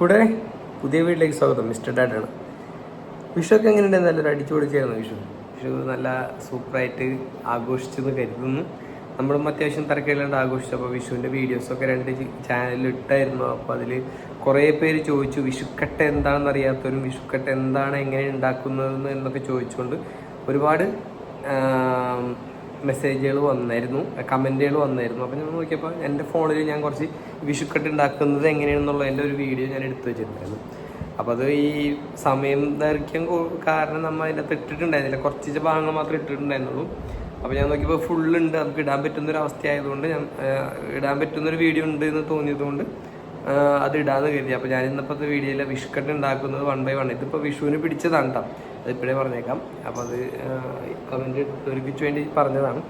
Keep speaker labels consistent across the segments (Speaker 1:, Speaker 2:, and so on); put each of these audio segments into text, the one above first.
Speaker 1: കൂടെ പുതിയ വീട്ടിലേക്ക് സ്വാഗതം മിസ്റ്റർ ഡാഡാണ്. വിഷു ഒക്കെ എങ്ങനെയുണ്ട്? നല്ലൊരു അടിച്ചു പൊളിച്ചായിരുന്നു വിഷു? വിഷു നല്ല സൂപ്പറായിട്ട് ആഘോഷിച്ചു എന്ന് കരുതുന്നു. നമ്മളും അത്യാവശ്യം തിരക്കില്ലാണ്ട് ആഘോഷിച്ചു. അപ്പോൾ വിഷുവിന്റെ വീഡിയോസൊക്കെ രണ്ട് ചാനലിൽ ഇട്ടായിരുന്നു അപ്പോൾ അതിൽ കുറേ പേര് ചോദിച്ചു വിഷുക്കട്ട എന്താണെന്ന് അറിയാത്തവരും വിഷുക്കട്ട എന്താണ് എങ്ങനെ ഉണ്ടാക്കുന്നത്? എന്നൊക്കെ ചോദിച്ചുകൊണ്ട് ഒരുപാട് മെസ്സേജുകൾ വന്നായിരുന്നു കമന്റുകൾ വന്നായിരുന്നു. അപ്പോൾ ഞാൻ നോക്കിയപ്പോൾ എന്റെ ഫോണിൽ ഞാൻ കുറച്ച് വിഷുക്കട്ട് ഉണ്ടാക്കുന്നത് എങ്ങനെയാണെന്നുള്ളതിന്റെ ഒരു വീഡിയോ ഞാൻ എടുത്തു വെച്ചിട്ടുണ്ടായിരുന്നു. അപ്പോൾ അത് ഈ സമയം ദൈർഘ്യം കാരണം നമ്മൾ അതിന്റെ അകത്ത് ഇട്ടിട്ടുണ്ടായിരുന്നില്ല. കുറച്ച് ഭാഗങ്ങൾ മാത്രമേ ഇട്ടിട്ടുണ്ടായിരുന്നുള്ളൂ. അപ്പോൾ ഞാൻ നോക്കിയപ്പോൾ ഫുള്ള് ഉണ്ട്. നമുക്ക് ഇടാൻ പറ്റുന്ന ഒരു അവസ്ഥയായതുകൊണ്ട് ഞാൻ ഇടാൻ പറ്റുന്നൊരു വീഡിയോ ഉണ്ട് എന്ന് തോന്നിയതുകൊണ്ട് അത് ഇടാന്ന് കരുതി. അപ്പോൾ ഞാൻ ഇന്നപ്പോഴത്തെ വീഡിയോയിൽ വിഷുക്കട്ട് ഉണ്ടാക്കുന്നത് വൺ ബൈ വൺ ഇതിപ്പോൾ വിഷുവിന് പിടിച്ചതാണ് കേട്ടോ അത് ഇപ്പോഴേ പറഞ്ഞേക്കാം. അപ്പോൾ അത് കമന്റ് എടുത്തവർക്ക് വേണ്ടി പറഞ്ഞതാണ്.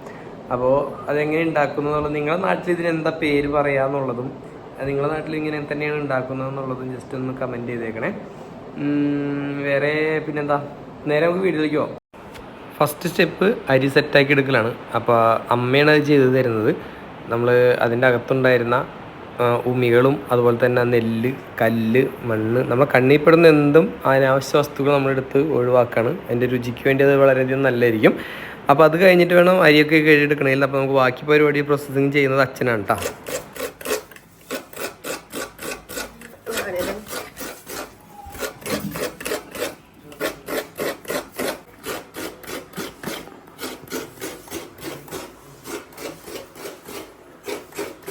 Speaker 1: അപ്പോൾ അതെങ്ങനെ ഉണ്ടാക്കുന്നു എന്നുള്ളത് നിങ്ങളുടെ നാട്ടിൽ ഇതിന് എന്താ പേര് പറയുക എന്നുള്ളതും നിങ്ങളുടെ നാട്ടിൽ ഇങ്ങനെ തന്നെയാണ് ഉണ്ടാക്കുന്നത് എന്നുള്ളതും ജസ്റ്റ് ഒന്ന് കമന്റ് ചെയ്തേക്കണേ. വേറെ പിന്നെന്താ? നേരെ നമുക്ക് വീഡിയോയിലേക്ക് പോവാം. ഫസ്റ്റ് സ്റ്റെപ്പ് അരി സെറ്റാക്കി എടുക്കലാണ്. അപ്പോൾ അമ്മയാണ് അത് ചെയ്തു തരുന്നത്. നമ്മൾ അതിന്റെ അകത്തുണ്ടായിരുന്ന ഉമികളും അതുപോലെ തന്നെ നെല്ല് കല്ല് മണ്ണ് നമ്മൾ കണ്ണിൽപ്പെടുന്ന എന്തും അനാവശ്യ വസ്തുക്കൾ നമ്മളെടുത്ത് ഒഴിവാക്കാണ്. അതിന്റെ രുചിക്ക് വേണ്ടി അത് വളരെയധികം നല്ലതായിരിക്കും. അപ്പോൾ അത് കഴിഞ്ഞിട്ട് വേണം അരിയൊക്കെ കഴുകിയെടുക്കണമെങ്കിൽ അപ്പോൾ നമുക്ക് ബാക്കി പരിപാടി പ്രോസസ്സിങ് ചെയ്യുന്നത് അച്ഛനാണ് കേട്ടോ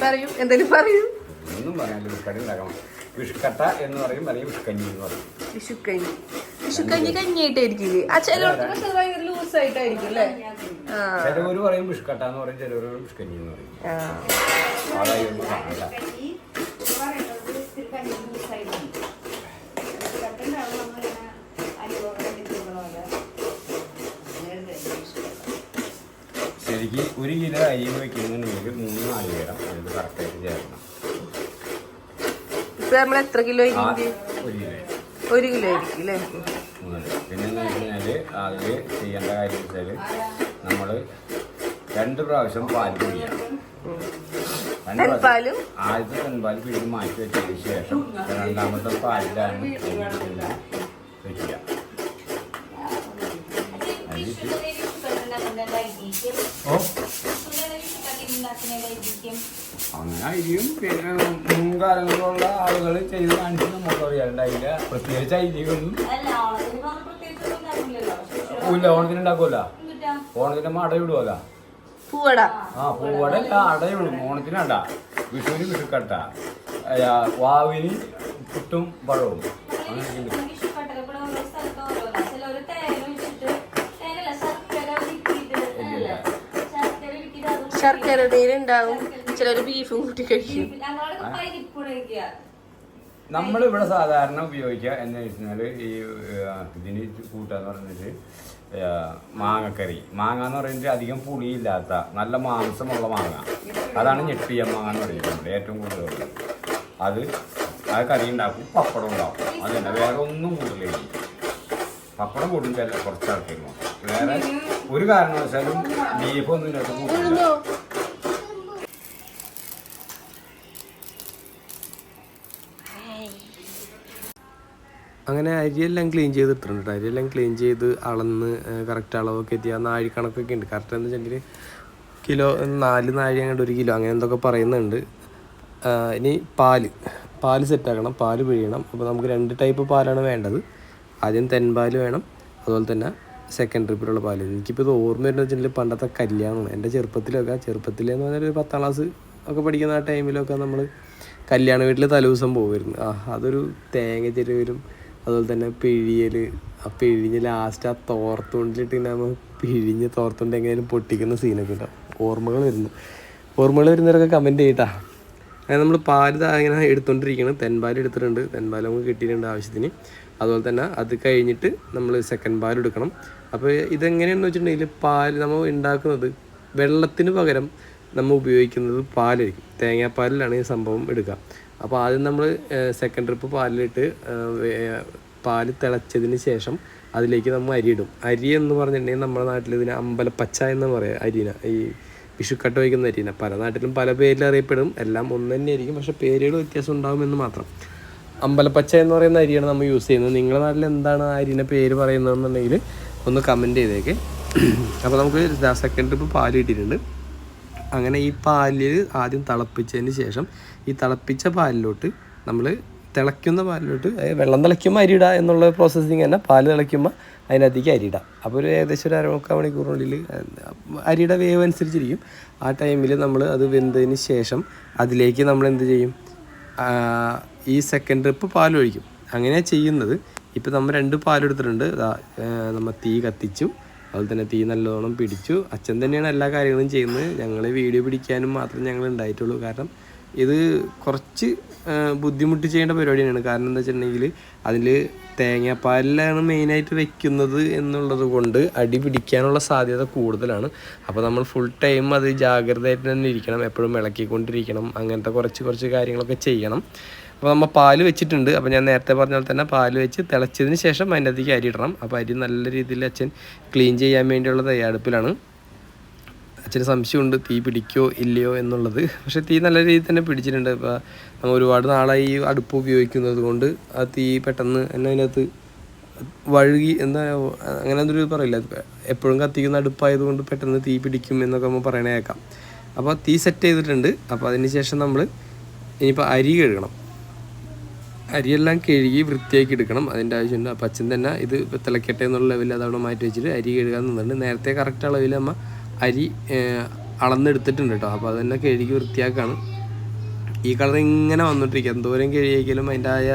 Speaker 2: പറയൂ എന്തെങ്കിലും പറയൂ.
Speaker 3: ഒന്നും പറയാനില്ല വിഷുക്കടി ഉണ്ടാക്കണം വിഷുക്കട്ട എന്ന് പറയും അല്ലെങ്കിൽ വിഷുക്കഞ്ഞി എന്ന് പറയും.
Speaker 2: വിഷുക്കഞ്ഞി. വിഷുക്കഞ്ഞി കഞ്ഞിയായിട്ടായിരിക്കില്ലേ ആ ചിലർക്ക് പക്ഷെ അത്. ഭയങ്കര ലൂസ് ആയിട്ടായിരിക്കും അല്ലേ? ആ.
Speaker 3: ചിലവർ പറയും വിഷുക്കട്ട എന്ന് പറയും ചിലവർ വിഷുക്കഞ്ഞി എന്ന് പറയും.
Speaker 2: ആ.
Speaker 3: അതായി ഒന്നും കാണണ്ട. ശരിക്ക് ഒരു കിലോ അരി വെക്കുന്നുണ്ടെങ്കിൽ മൂന്ന് നാല് കിലോ അതിൽ കറക്റ്റായിട്ട് ചേർക്കണം
Speaker 2: ഇപ്പൊ നമ്മൾ എത്ര കിലോ ആയിരിക്കും
Speaker 3: ഒരു കിലോ
Speaker 2: ആയിരിക്കും അല്ലേ
Speaker 3: മൂന്ന് പിന്നെ എന്ന് വെച്ച് കഴിഞ്ഞാൽ അതിൽ ചെയ്യേണ്ട കാര്യം വെച്ചാൽ നമ്മൾ രണ്ട് പ്രാവശ്യം പാൽ പിഴിയണം ആദ്യത്തെ തെൻപാൽ പിഴിഞ്ഞ് മാറ്റി വെച്ചതിന് ശേഷം രണ്ടാമത്തെ പാലിലാണ് വെക്കുക ഓ അങ്ങനെ അരിയും പിന്നെ മുൻകാലങ്ങളിലുള്ള ആളുകൾ ചെയ്ത് കാണിച്ച് നമുക്ക് അറിയാറുണ്ട് അതിന്റെ പ്രത്യേകിച്ച് ഐതിഹ്യമൊന്നും ഇല്ല ഓണത്തിന് ഉണ്ടാക്കുമല്ല ഓണത്തിന് അട ഇടുവല്ല.
Speaker 2: പൂവട.
Speaker 3: ആ പൂവടല്ല അടയിടും ഓണത്തിന് അട. വിഷുവിന് വിഷുക്കട്ട. വാവിന് പുട്ടും പഴവും. അങ്ങനെയൊക്കെ ഉണ്ട്.
Speaker 2: ശർക്കര നീരുണ്ടാവും ചിലർ ബീഫും കൂട്ടി കഴിക്കും.
Speaker 3: നമ്മളിവിടെ സാധാരണ ഉപയോഗിക്കുക എന്ന് വെച്ചാൽ ഈ ഇതിന് കൂട്ടാന്ന് പറഞ്ഞിട്ട് മാങ്ങക്കറി. മാങ്ങ എന്ന് പറയുന്നത് അധികം പുളിയില്ലാത്ത നല്ല മാംസമുള്ള മാങ്ങ. അതാണ് ഞെട്ടിയ മാങ്ങ എന്ന് പറയുന്നത് ഏറ്റവും കൂടുതൽ അത് ആ കറി ഉണ്ടാക്കും പപ്പടം ഉണ്ടാക്കും. അതല്ല വേറെ ഒന്നും കൂടുതലില്ല പപ്പടം കൂടുതലല്ല കുറച്ച് ആൾക്കാർ വേറെ ഒരു കാരണവശാലും ബീഫ് ഒന്നും ഇതിനകത്ത് കൂട്ടില്ല.
Speaker 1: അങ്ങനെ അരിയെല്ലാം ക്ലീൻ ചെയ്തിട്ടുണ്ട് കേട്ടോ അരിയെല്ലാം ക്ലീൻ ചെയ്ത് അളന്ന് കറക്റ്റ് അളവൊക്കെ എത്തി ആ നാഴി കണക്കൊക്കെ ഉണ്ട്. കറക്റ്റ് എന്ന് വെച്ചെങ്കിൽ കിലോ നാല് നാഴി അങ്ങോട്ട് ഒരു കിലോ അങ്ങനെ എന്തൊക്കെ പറയുന്നുണ്ട്. ഇനി പാൽ. പാൽ സെറ്റാക്കണം പാൽ പിഴിയണം. അപ്പോൾ നമുക്ക് രണ്ട് ടൈപ്പ് പാലാണ് വേണ്ടത്. ആദ്യം തെൻപാൽ വേണം. അതുപോലെ തന്നെ സെക്കൻഡ് ട്രിപ്പിലുള്ള പാൽ. എനിക്കിപ്പോൾ ഇത് ഓർമ്മ വരുന്നത് വെച്ചിട്ടുണ്ടെങ്കിൽ പണ്ടത്തെ കല്യാണമാണ് എന്റെ ചെറുപ്പത്തിലൊക്കെ ചെറുപ്പത്തിലെന്ന് പറഞ്ഞാൽ ഒരു പത്താം ക്ലാസ് ഒക്കെ പഠിക്കുന്ന ആ ടൈമിലൊക്കെ നമ്മൾ കല്യാണ വീട്ടിൽ തലേദിവസം പോകുമായിരുന്നു ആ അതൊരു തേങ്ങ ചെരുവരും അതുപോലെ തന്നെ പിഴിയൽ ആ പിഴിഞ്ഞ് ലാസ്റ്റ് ആ തോർത്തുകൊണ്ടിട്ട് ഇങ്ങനെ നമ്മൾ പിഴിഞ്ഞ് തോർത്തുകൊണ്ട് എങ്ങനെയും പൊട്ടിക്കുന്ന സീനൊക്കെ ഉണ്ടാവും. ഓർമ്മകൾ വരുന്നു. ഓർമ്മകൾ വരുന്നവരൊക്കെ കമന്റ് ചെയ്യട്ടാ. അങ്ങനെ നമ്മൾ പാൽ ഇങ്ങനെ എടുത്തുകൊണ്ടിരിക്കുകയാണ് തെൻപാൽ എടുത്തിട്ടുണ്ട്. തെൻപാൽ നമുക്ക് കിട്ടിയിട്ടുണ്ട് ആവശ്യത്തിന്. അതുപോലെ തന്നെ അത് കഴിഞ്ഞിട്ട് നമ്മൾ സെക്കൻഡ് പാൽ എടുക്കണം. അപ്പോൾ ഇതെങ്ങനെയാണെന്ന് വെച്ചിട്ടുണ്ടെങ്കിൽ പാൽ നമ്മൾ ഉണ്ടാക്കുന്നത് വെള്ളത്തിന് പകരം നമ്മൾ ഉപയോഗിക്കുന്നത് പാലായിരിക്കും. തേങ്ങാപ്പാലിലാണ് ഈ സംഭവം എടുക്കുക. അപ്പോൾ ആദ്യം നമ്മൾ സെക്കൻഡ് ട്രിപ്പ് പാലിലിട്ട് പാൽ തിളച്ചതിന് ശേഷം അതിലേക്ക് നമ്മൾ അരി ഇടും. അരി എന്ന് പറഞ്ഞിട്ടുണ്ടെങ്കിൽ നമ്മുടെ നാട്ടിൽ ഇതിന് അമ്പലപ്പച്ച എന്ന് പറയാം അരിന. ഈ വിഷുക്കട്ട വയ്ക്കുന്ന അരിന. പല നാട്ടിലും പല പേരിൽ അറിയപ്പെടും. എല്ലാം ഒന്ന് തന്നെയായിരിക്കും പക്ഷേ പേരുകൾ വ്യത്യാസം ഉണ്ടാകുമെന്ന് മാത്രം. അമ്പലപ്പച്ച എന്ന് പറയുന്ന അരിയാണ് നമ്മൾ യൂസ് ചെയ്യുന്നത്. നിങ്ങളുടെ നാട്ടിൽ എന്താണ് ആ അരിന്റെ പേര് പറയുന്നതെന്നുണ്ടെങ്കിൽ ഒന്ന് കമന്റ് ചെയ്തേക്ക്. അപ്പോൾ നമുക്ക് സെക്കൻഡ് ട്രിപ്പ് പാൽ കിട്ടിയിട്ടുണ്ട്. അങ്ങനെ ഈ പാലിൽ ആദ്യം തിളപ്പിച്ചതിന് ശേഷം ഈ തിളപ്പിച്ച പാലിലോട്ട് നമ്മൾ തിളയ്ക്കുന്ന പാലിലോട്ട് വെള്ളം തിളയ്ക്കുമ്പോൾ അരിയിടുക എന്നുള്ള പ്രോസസ്സിങ് തന്നെ. പാൽ തിളയ്ക്കുമ്പോൾ അതിനകത്തേക്ക് അരിയിടാം അപ്പോൾ ഒരു ഏകദേശം ഒരു അരമുക്കാൽ മണിക്കൂറിനുള്ളിൽ അരിയുടെ വേവ് അനുസരിച്ചിരിക്കും. ആ ടൈമിൽ നമ്മൾ അത് വെന്തതിന് ശേഷം അതിലേക്ക് നമ്മൾ എന്ത് ചെയ്യും? ഈ സെക്കൻഡ് ട്രിപ്പ് പാലൊഴിക്കും. അങ്ങനെയാണ് ചെയ്യുന്നത്. ഇപ്പം നമ്മൾ രണ്ട് പാലെടുത്തിട്ടുണ്ട്. നമ്മൾ തീ കത്തിച്ചു. അതുപോലെ തന്നെ തീ നല്ലോണം പിടിച്ചു. അച്ഛൻ തന്നെയാണ് എല്ലാ കാര്യങ്ങളും ചെയ്യുന്നത്. ഞങ്ങൾ വീഡിയോ പിടിക്കാനും മാത്രം ഞങ്ങൾ ഉണ്ടായിട്ടുള്ളൂ. കാരണം ഇത് കുറച്ച് ബുദ്ധിമുട്ട് ചെയ്യേണ്ട പരിപാടി തന്നെയാണ് കാരണം എന്താ വെച്ചിട്ടുണ്ടെങ്കിൽ അതിൽ തേങ്ങാപ്പാലിലാണ് മെയിനായിട്ട് വെക്കുന്നത് എന്നുള്ളത് കൊണ്ട് അടി പിടിക്കാനുള്ള സാധ്യത കൂടുതലാണ്. അപ്പോൾ നമ്മൾ ഫുൾ ടൈം അത് ജാഗ്രതയായിട്ട് തന്നെ ഇരിക്കണം. എപ്പോഴും ഇളക്കിക്കൊണ്ടിരിക്കണം. അങ്ങനത്തെ കുറച്ച് കുറച്ച് കാര്യങ്ങളൊക്കെ ചെയ്യണം. അപ്പോൾ നമ്മൾ പാൽ വെച്ചിട്ടുണ്ട്. അപ്പോൾ ഞാൻ നേരത്തെ പറഞ്ഞ പോലെ തന്നെ പാൽ വെച്ച് തിളച്ചതിന് ശേഷം അതിന്റെ അകത്തേക്ക് അരി ഇടണം. അപ്പോൾ അരി നല്ല രീതിയിൽ അച്ഛൻ ക്ലീൻ ചെയ്യാൻ വേണ്ടിയുള്ള തയ്യാറെടുപ്പിലാണ്. അച്ഛന് സംശയമുണ്ട് തീ പിടിക്കോ ഇല്ലയോ എന്നുള്ളത്. പക്ഷേ തീ നല്ല രീതിയിൽ തന്നെ പിടിച്ചിട്ടുണ്ട്. ഇപ്പോൾ നമ്മൾ ഒരുപാട് നാളായി ഈ അടുപ്പ് ഉപയോഗിക്കുന്നത് കൊണ്ട് ആ തീ പെട്ടെന്ന് എന്നെ അതിനകത്ത് വഴുകി എന്താ അങ്ങനെ എന്തൊരു പറയില്ല. എപ്പോഴും കത്തിക്കുന്ന അടുപ്പായതുകൊണ്ട് പെട്ടെന്ന് തീ പിടിക്കും എന്നൊക്കെ നമ്മൾ പറയണ കേൾക്കാം അപ്പോൾ തീ സെറ്റ് ചെയ്തിട്ടുണ്ട്. അപ്പോൾ അതിന് ശേഷം നമ്മൾ ഇനിയിപ്പോൾ അരി കഴുകണം. അരിയെല്ലാം കഴുകി വൃത്തിയാക്കി എടുക്കണം. അതിന്റെ ആവശ്യമുണ്ട് അപ്പം അച്ഛൻ തന്നെ ഇത് തിളക്കട്ടെ എന്നുള്ള ലെവലിൽ അതവിടെ മാറ്റി വെച്ചിട്ട് അരി കഴുകാൻ നിന്നുണ്ട് നേരത്തെ കറക്റ്റ് അളവിൽ അമ്മ അരി അളന്നെടുത്തിട്ടുണ്ട് കേട്ടോ അപ്പോൾ അതന്നെ തന്നെ കഴുകി വൃത്തിയാക്കാണ്. ഈ കളർ ഇങ്ങനെ വന്നുകൊണ്ടിരിക്കുക എന്തോരം കഴുകിയെങ്കിലും അതിന്റെ ആയ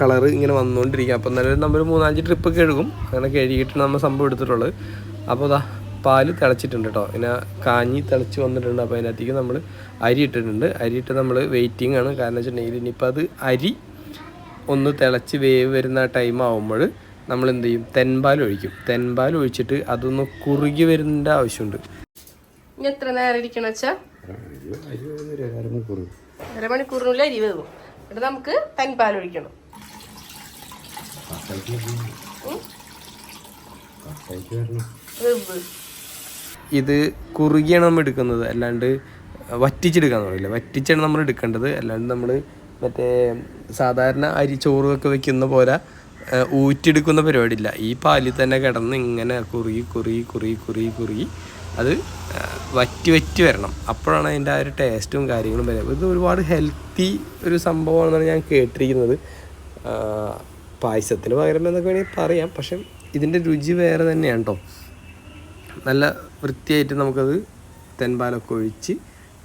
Speaker 1: കളർ ഇങ്ങനെ വന്നുകൊണ്ടിരിക്കുക അപ്പോൾ എന്നാലും നമ്മൾ മൂന്നാലഞ്ച് ട്രിപ്പ് കഴുകും അങ്ങനെ കഴുകിയിട്ടാണ് നമ്മൾ സംഭവം എടുത്തിട്ടുള്ളത്. അപ്പോൾ അതാ പാൽ തിളച്ചിട്ടുണ്ട് കേട്ടോ ഇങ്ങനെ കാഞ്ഞി തിളച്ച് വന്നിട്ടുണ്ട്. അപ്പോൾ അതിനകത്തേക്ക് നമ്മൾ അരി ഇട്ടിട്ടുണ്ട്. അരി ഇട്ട് നമ്മൾ വെയിറ്റിംഗ് ആണ്. കാരണം വെച്ചിട്ടുണ്ടെങ്കിൽ ഇനിയിപ്പോൾ അത് അരി ഒന്ന് തിളച്ച് വേവ് വരുന്ന ടൈം ആകുമ്പോൾ നമ്മൾ എന്ത് ചെയ്യും തെൻപാൽ ഒഴിക്കും തെൻപാൽ ഒഴിച്ചിട്ട് അതൊന്ന് കുറുകി വരുന്നതിന്റെ ആവശ്യമുണ്ട്.
Speaker 2: ഇനി എത്ര നേരം ഇരിക്കണം വെച്ചാ
Speaker 3: അരമണിക്കൂർ
Speaker 2: അരമണിക്കൂറിനുള്ളിൽ അരി വേവും എന്നിട്ട് നമുക്ക് തെൻപാൽ ഒഴിക്കണം.
Speaker 1: ഇത് കുറുകിയാണ് നമ്മൾ എടുക്കുന്നത്. അല്ലാണ്ട് വറ്റിച്ചെടുക്കാൻ പറയില്ല വറ്റിച്ചാണ് നമ്മൾ എടുക്കേണ്ടത്. അല്ലാണ്ട് നമ്മൾ മറ്റേ സാധാരണ അരി ചോറൊക്കെ വെക്കുന്ന പോലെ ഊറ്റിയെടുക്കുന്ന പരിപാടിയില്ല. ഈ പാലിൽ തന്നെ കിടന്ന് ഇങ്ങനെ കുറി കുറി കുറി കുറി കുറി അത് വറ്റി വറ്റി വരണം. അപ്പോഴാണ് അതിന്റെ ആ ഒരു ടേസ്റ്റും കാര്യങ്ങളും വരുന്നത്. ഇത് ഒരുപാട് ഹെൽത്തി ഒരു സംഭവമാണെന്നാണ് ഞാൻ കേട്ടിരിക്കുന്നത്. പായസത്തിന് പകരം എന്നൊക്കെ വേണമെങ്കിൽ പറയാം. പക്ഷെ ഇതിന്റെ രുചി വേറെ തന്നെയാണ് കേട്ടോ നല്ല വൃത്തിയായിട്ട് നമുക്കത് തെൻപാലൊക്കെ ഒഴിച്ച്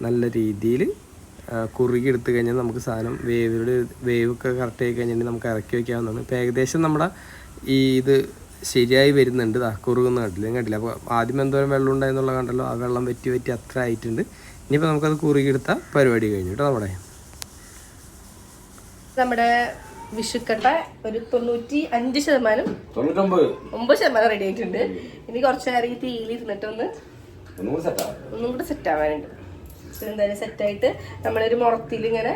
Speaker 1: നല്ല രീതിയിൽ കുറുകി എടുത്തു കഴിഞ്ഞാൽ നമുക്ക് സാധനം വേവിലൂടെ വേവൊക്കെ കറക്റ്റ് ആയി കഴിഞ്ഞിട്ട് നമുക്ക് ഇറക്കി വയ്ക്കാവുന്നതാണ് ഇപ്പോൾ ഏകദേശം നമ്മുടെ ഈ ഇത് ശരിയായി വരുന്നുണ്ട്. ആ കുറുകുന്ന കണ്ടില്ല. കണ്ടില്ല. അപ്പോൾ ആദ്യം എന്തോരം വെള്ളം ഉണ്ടായെന്നുള്ള കണ്ടല്ലോ. ആ വെള്ളം വറ്റി വറ്റി അത്ര ആയിട്ടുണ്ട്. ഇനിയിപ്പോൾ നമുക്കത് കുറുകിയെടുത്ത പരിപാടി കഴിഞ്ഞു കേട്ടോ നമ്മുടെ.
Speaker 2: നമ്മുടെ വിഷുക്കട്ട ഒരു തൊണ്ണൂറ്റി അഞ്ച് ശതമാനം ഒമ്പത് ശതമാനം റെഡി ആയിട്ടുണ്ട്. ഇനി കുറച്ച് നേരം ഈ തീയിൽ ഇരുന്നിട്ടൊന്ന്
Speaker 3: ഒന്നും കൂടി സെറ്റാ
Speaker 2: ആവാനുണ്ട്. എന്തായാലും സെറ്റായിട്ട് നമ്മളൊരു മുറത്തിൽ ഇങ്ങനെ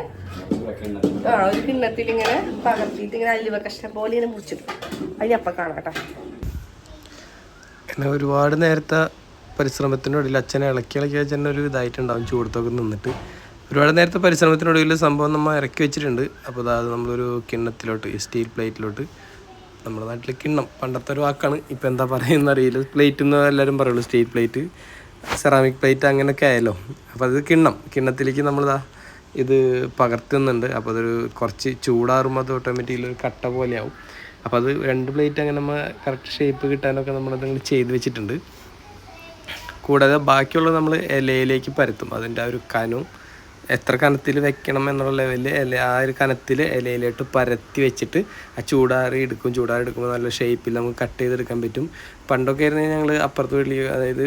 Speaker 2: ആ ഒരു കിണ്ണത്തിൽ ഇങ്ങനെ പകർത്തിയിട്ട് ഇങ്ങനെ അല്ലുവ കഷ്ണം പോലെ ഇങ്ങനെ മുറിച്ചിടും അതിനപ്പം കാണാം കേട്ടോ.
Speaker 1: പിന്നെ ഒരുപാട് നേരത്തെ പരിശ്രമത്തിനൊടുവിൽ അച്ഛനെ ഇളക്കി ഇളക്കി അച്ഛൻ ഒരു ഇതായിട്ടുണ്ടാവും ചൂടത്തൊക്കെ നിന്നിട്ട്. ഒരുപാട് നേരത്തെ പരിശ്രമത്തിനൊടുവിൽ സംഭവം നമ്മൾ ഇറക്കി വെച്ചിട്ടുണ്ട്. അപ്പോൾ അതായത് നമ്മളൊരു കിണ്ണത്തിലോട്ട് സ്റ്റീൽ പ്ലേറ്റിലോട്ട് നമ്മുടെ നാട്ടിൽ കിണ്ണം. പണ്ടത്തെ ഒരു വാക്കാണ് ഇപ്പം എന്താ പറയുന്നറിയില്ല. പ്ലേറ്റ് എന്ന് എല്ലാവരും പറയുള്ളൂ സ്റ്റീൽ പ്ലേറ്റ് സെറാമിക് പ്ലേറ്റ് അങ്ങനെയൊക്കെ ആയല്ലോ. അപ്പോൾ അത് കിണ്ണം. കിണ്ണത്തിലേക്ക് നമ്മളിതാ ഇത് പകർത്തുന്നുണ്ട്. അപ്പോൾ അതൊരു കുറച്ച് ചൂടാറുമ്പോൾ അത് ഓട്ടോമാറ്റിക്കലി ഒരു കട്ട പോലെയാവും. അപ്പോൾ അത് രണ്ട് പ്ലേറ്റ് അങ്ങനെ നമ്മൾ കറക്റ്റ് ഷേപ്പ് കിട്ടാനൊക്കെ നമ്മൾ അങ്ങനെ ചെയ്ത് വെച്ചിട്ടുണ്ട്. കൂടാതെ ബാക്കിയുള്ളത് നമ്മൾ ഇലയിലേക്ക് പരത്തും. അതിന്റെ ആ ഒരു കനവും എത്ര കനത്തിൽ വെക്കണം എന്നുള്ള ലെവലിൽ ഇല ആ ഒരു കനത്തിൽ ഇലയിലോട്ട് പരത്തി വെച്ചിട്ട് ആ ചൂടാറി എടുക്കും. ചൂടാറി എടുക്കുമ്പോൾ നല്ല ഷേപ്പിൽ നമുക്ക് കട്ട് ചെയ്തെടുക്കാൻ പറ്റും. പണ്ടൊക്കെ ആയിരുന്നു ഞങ്ങൾ അപ്പുറത്ത് വീട്ടിൽ അതായത്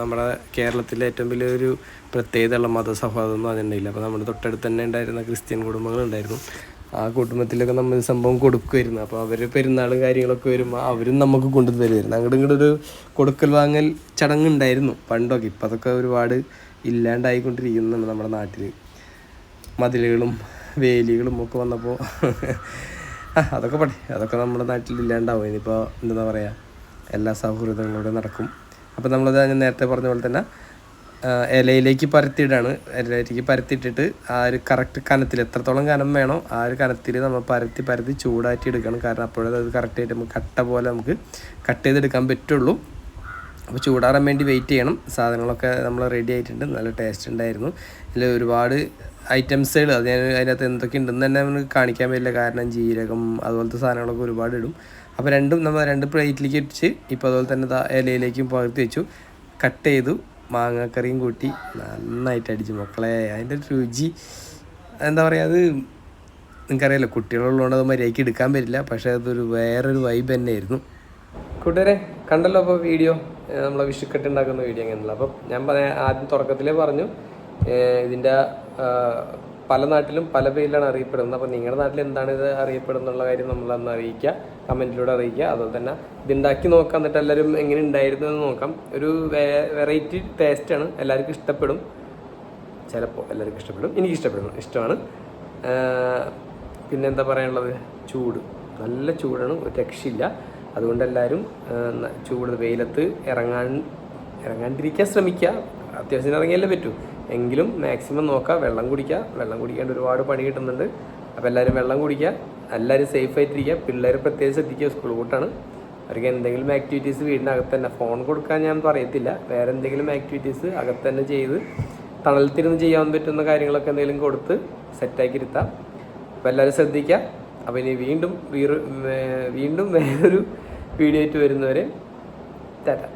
Speaker 1: നമ്മുടെ കേരളത്തിലെ ഏറ്റവും വലിയൊരു പ്രത്യേകതയുള്ള മതസൗഹാർദ്ദം എന്ന് പറഞ്ഞിട്ടുണ്ടെങ്കിൽ അപ്പോൾ നമ്മുടെ തൊട്ടടുത്ത് തന്നെ ഉണ്ടായിരുന്ന ക്രിസ്ത്യൻ കുടുംബങ്ങളുണ്ടായിരുന്നു ആ കുടുംബത്തിലൊക്കെ നമ്മൾ സംഭവം കൊടുക്കുമായിരുന്നു അപ്പോൾ അവർ പെരുന്നാളും കാര്യങ്ങളൊക്കെ വരുമ്പോൾ അവരും നമുക്ക് കൊണ്ടുവരുമായിരുന്നു അങ്ങോട്ടും അങ്ങോട്ട് ഇങ്ങോട്ട് ഒരു കൊടുക്കൽ വാങ്ങൽ ചടങ്ങുണ്ടായിരുന്നു പണ്ടൊക്കെ. ഇപ്പം അതൊക്കെ ഒരുപാട് ഇല്ലാണ്ടായിക്കൊണ്ടിരിക്കുന്നുണ്ട് നമ്മുടെ നാട്ടിൽ മതിലുകളും വേലികളും ഒക്കെ വന്നപ്പോൾ അതൊക്കെ പടി അതൊക്കെ നമ്മുടെ നാട്ടിൽ ഇല്ലാണ്ടാവും. ഇനിയിപ്പോൾ എന്താ പറയുക എല്ലാ സൗഹൃദങ്ങളോടെ നടക്കും. അപ്പോൾ നമ്മളത് ഞാൻ നേരത്തെ പറഞ്ഞ പോലെ തന്നെ ഇലയിലേക്ക് പരത്തിയിടാണ്. ഇലയിലേക്ക് പരത്തിയിട്ടിട്ട് ആ ഒരു കറക്റ്റ് കനത്തിൽ എത്രത്തോളം കനം വേണോ ആ ഒരു കനത്തിൽ നമ്മൾ പരത്തി പരത്തി ചൂടാറ്റി എടുക്കണം കാരണം അപ്പോഴത് അത് കറക്റ്റായിട്ട് നമുക്ക് കട്ട പോലെ നമുക്ക് കട്ട് ചെയ്തെടുക്കാൻ പറ്റുള്ളൂ. അപ്പോൾ ചൂടാറാൻ വേണ്ടി വെയിറ്റ് ചെയ്യണം. സാധനങ്ങളൊക്കെ നമ്മൾ റെഡി ആയിട്ടുണ്ട്. നല്ല ടേസ്റ്റ് ഉണ്ടായിരുന്നു. ഇതിൽ ഒരുപാട് ഐറ്റംസുകൾ അത് ഞാൻ അതിനകത്ത് എന്തൊക്കെ ഉണ്ടെന്ന് തന്നെ നമുക്ക് കാണിക്കാൻ പറ്റില്ല. കാരണം ജീരകം അതുപോലത്തെ സാധനങ്ങളൊക്കെ ഒരുപാട് ഇടും. അപ്പോൾ രണ്ടും നമ്മൾ രണ്ട് പ്ലേറ്റിലേക്ക് ഇടിച്ച് ഇപ്പോൾ അതുപോലെ തന്നെ ഇലയിലേക്കും പകർത്തി വെച്ചു. കട്ട് ചെയ്തു. മാങ്ങാക്കറിയും കൂട്ടി നന്നായിട്ട് അടിച്ചു. മക്കളെ അതിന്റെ രുചി. എന്താ പറയുക അത് നിങ്ങൾക്കറിയാലോ കുട്ടികളുള്ളതുകൊണ്ട് അത് മര്യാദയ്ക്ക് എടുക്കാൻ പറ്റില്ല. പക്ഷേ അതൊരു വേറൊരു വൈബ് തന്നെയായിരുന്നു. കൂട്ടുകാരെ കണ്ടല്ലോ അപ്പോൾ വീഡിയോ നമ്മളെ വിഷുക്കെട്ട് ഉണ്ടാക്കുന്ന വീഡിയോ എങ്ങനെയുള്ള അപ്പം ഞാൻ പറയാം ആദ്യം തുടക്കത്തിലേ പറഞ്ഞു. ഇതിന്റെ പല നാട്ടിലും പല പേരിലാണ് അറിയപ്പെടുന്നത്. അപ്പോൾ നിങ്ങളുടെ നാട്ടിൽ എന്താണ് ഇത് അറിയപ്പെടുന്നുള്ള കാര്യം നമ്മളന്ന് അറിയിക്കുക. കമന്റിലൂടെ അറിയിക്കുക. അതുപോലെ തന്നെ ഇതുണ്ടാക്കി നോക്കാം. എന്നിട്ട് എല്ലാവരും എങ്ങനെ ഉണ്ടായിരുന്നു എന്ന് നോക്കാം. ഒരു വെറൈറ്റി ടേസ്റ്റാണ് എല്ലാവർക്കും ഇഷ്ടപ്പെടും. ചിലപ്പോൾ എല്ലാവർക്കും ഇഷ്ടപ്പെടും. എനിക്ക് ഇഷ്ടപ്പെടും. ഇഷ്ടമാണ്. പിന്നെന്താ പറയാനുള്ളത്? ചൂട്. നല്ല ചൂടാണ്. രക്ഷയില്ല. അതുകൊണ്ട് എല്ലാവരും ചൂട് വെയിലത്ത് ഇറങ്ങാൻ ഇറങ്ങാണ്ടിരിക്കാൻ ശ്രമിക്കുക. അത്യാവശ്യം ഇറങ്ങിയല്ലേ പറ്റൂ. എങ്കിലും മാക്സിമം നോക്കുക വെള്ളം കുടിക്കുക. വെള്ളം കുടിക്കാണ്ട് ഒരുപാട് പണി കിട്ടുന്നുണ്ട്. അപ്പോൾ എല്ലാവരും വെള്ളം കുടിക്കുക. എല്ലാവരും സേഫ് ആയിട്ടിരിക്കുക. പിള്ളേർ പ്രത്യേകം ശ്രദ്ധിക്കുക. സ്കൂൾ കൂട്ടാണ്. അവർക്ക് എന്തെങ്കിലും ആക്ടിവിറ്റീസ് വീടിനകത്ത് തന്നെ. ഫോൺ കൊടുക്കാൻ ഞാൻ പറയത്തില്ല. വേറെ എന്തെങ്കിലും ആക്ടിവിറ്റീസ് അകത്ത് തന്നെ ചെയ്ത് തണലത്തിരുന്ന് ചെയ്യാൻ പറ്റുന്ന കാര്യങ്ങളൊക്കെ എന്തെങ്കിലും കൊടുത്ത് സെറ്റാക്കി ഇരുത്താം. അപ്പോൾ എല്ലാവരും ശ്രദ്ധിക്കുക. അപ്പോൾ ഇനി വീണ്ടും വീറ് വീണ്ടും വേറൊരു വീഡിയോ ആയിട്ട് വരുന്നവരെ ടാറ്റ